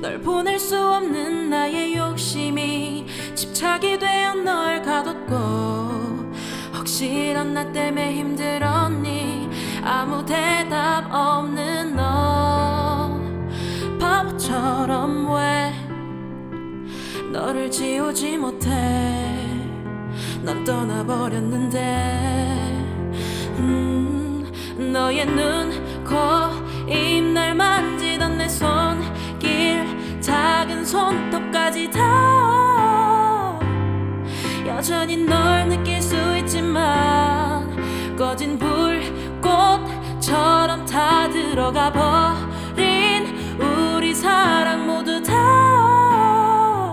널 보낼 수 없는 나의 욕심이 집착이 되어 널 가뒀고 혹시 넌 나 때문에 힘들었니? 아무 대답 없는 너. 바보처럼 왜 너를 지우지 못해? 넌 떠나버렸는데. 음, 너의 눈, 코, 입날만 여전히 널 느낄 수 있지만 꺼진 불꽃처럼 다 들어가 버린 우리 사랑 모두 다.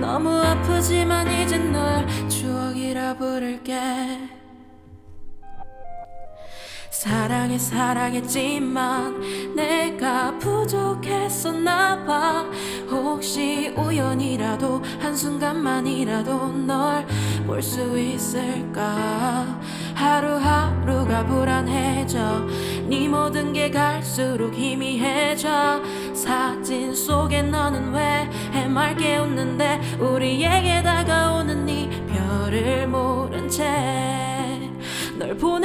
너무 아프지만 이젠 널 추억이라 부를게 사랑해 사랑했지만 내가 부족했었나 봐. 혹시 우연이라도 한순간만이라도 널 볼 수 있을까? 하루하루가 불안해져. 네 모든 게 갈수록 희미해져. 사진 속에 너는 왜 해맑게 웃는데 우리에게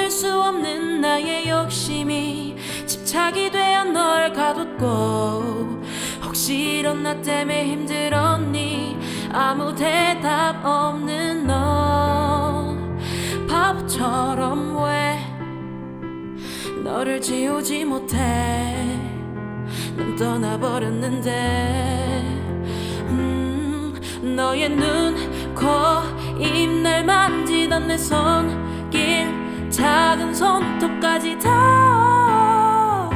널 보낼 수 없는 나의 욕심이 집착이 되어 널 가뒀고 혹시 이런 나 때문에 힘들었니? 아무 대답 없는 너. 바보처럼 왜 너를 지우지 못해? 넌 떠나버렸는데. 음, 너의 눈, 코, 입 날 만지던 내 손길 작은 손톱까지 다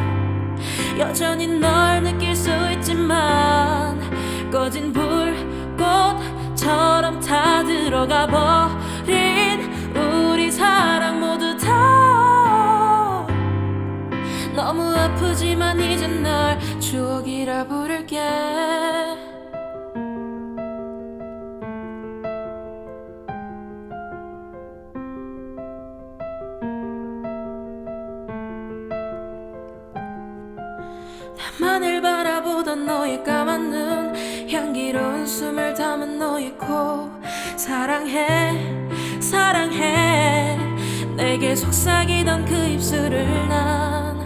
여전히 널 느낄 수 있지만 꺼진 불꽃처럼 다 들어가 버린 우리 사랑 모두 다 너무 아프지만 이젠 널 추억이라 부를게 나만을 바라보던 너의 까만 눈 향기로운 숨을 담은 너의 코. 사랑해 사랑해. 내게 속삭이던 그 입술을 난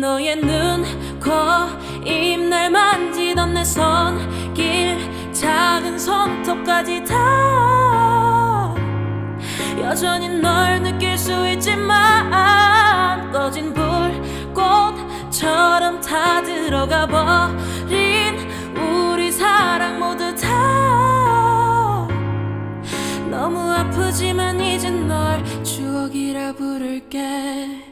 너의 눈, 코, 입 날 만지던 내 손길 작은 손톱까지 다 여전히 널 느낄 수 있지만 꺼진 불 꽃처럼 다 들어가 버린 우리 사랑 모두 다. 너무 아프지만 이젠 널 추억이라 부를게